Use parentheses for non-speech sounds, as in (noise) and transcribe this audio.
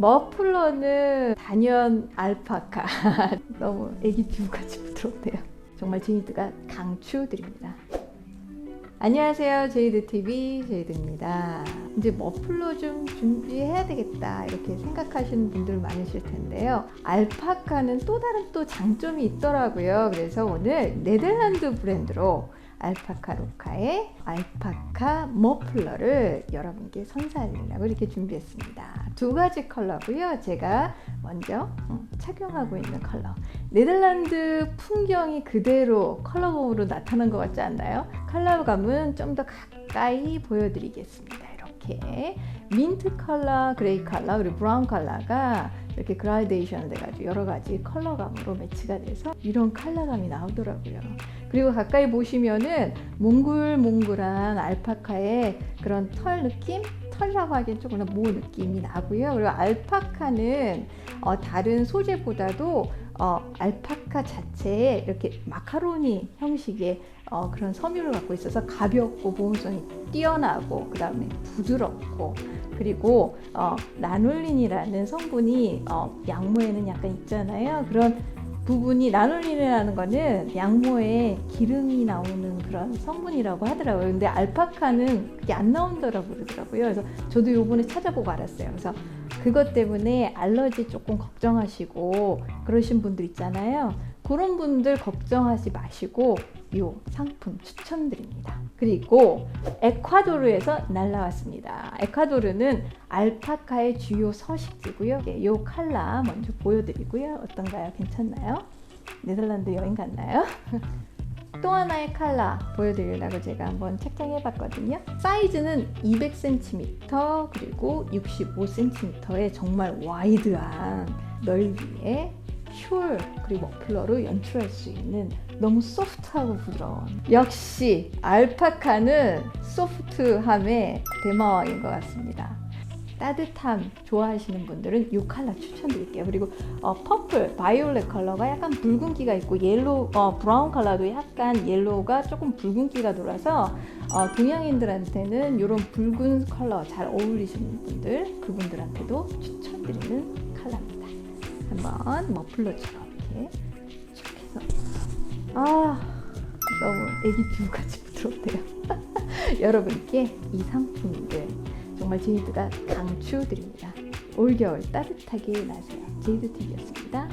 머플러는 단연 알파카. (laughs) 너무 애기 뷰같이 부드럽네요. 정말 제이드가 강추드립니다. 안녕하세요. 제이드 TV 제이드입니다. 이제 머플러 좀 준비해야 되겠다 이렇게 생각하시는 분들 많으실 텐데요. 알파카는 또 다른 또 장점이 있더라고요. 그래서 오늘 네덜란드 브랜드로 알파카 로카의 알파카 머플러를 여러분께 선사하려고 이렇게 준비했습니다. 두 가지 컬러고요. 제가 먼저 음, 착용하고 있는 컬러. 네덜란드 풍경이 그대로 컬러감으로 나타난 것 같지 않나요? 컬러감은 좀 더 가까이 보여드리겠습니다. 이렇게 민트 컬러, 그레이 컬러, 그리고 브라운 컬러가 이렇게 그라데이션 돼가지고 여러 가지 컬러감으로 매치가 돼서 이런 컬러감이 나오더라고요. 그리고 가까이 보시면은 몽글몽글한 알파카의 그런 털 느낌? 털이라고 하기엔 조금 모 느낌이 나고요. 그리고 알파카는 어, 다른 소재보다도 어, 알파카 자체에 이렇게 마카로니 형식의 어, 그런 섬유를 갖고 있어서 가볍고 보온성이 뛰어나고 그 다음에 부드럽고 그리고 어, 라놀린이라는 성분이 어, 양모에는 약간 있잖아요. 그런 부분이 라놀린이라는 거는 양모에 기름이 나오는 그런 성분이라고 하더라고요. 근데 알파카는 그게 안 나온다고 그러더라고요. 그래서 저도 요번에 찾아보고 알았어요. 그래서 그것 때문에 알러지 조금 걱정하시고 그러신 분들 있잖아요. 그런 분들 걱정하지 마시고 요 상품 추천드립니다. 그리고 에콰도르에서 날라왔습니다. 에콰도르는 알파카의 주요 서식지고요. 예, 요 칼라 먼저 보여드리고요. 어떤가요? 괜찮나요? 네덜란드 여행 갔나요? (laughs) 또 하나의 칼라 보여드리려고 제가 한번 책정해봤거든요. 사이즈는 200cm 그리고 65cm의 정말 와이드한 넓이의 숄 그리고 머플러로 연출할 수 있는 너무 소프트하고 부드러운 역시 알파카는 소프트함의 대마왕인 것 같습니다. 따뜻함 좋아하시는 분들은 이 컬러 추천드릴게요. 그리고 어, 퍼플, 바이올렛 컬러가 약간 붉은기가 있고 옐로우, 어, 브라운 컬러도 약간 옐로우가 조금 붉은기가 돌아서 어, 동양인들한테는 이런 붉은 컬러 잘 어울리시는 분들 그분들한테도 추천드리는 컬러입니다. 한번 머플러처럼 이렇게 쭉 해서 아 너무 애기 뷰같이 부드럽네요. (laughs) 여러분께 이 상품들 정말 제이드가 강추드립니다. 올겨울 따뜻하게 나세요. 제이드 TV였습니다.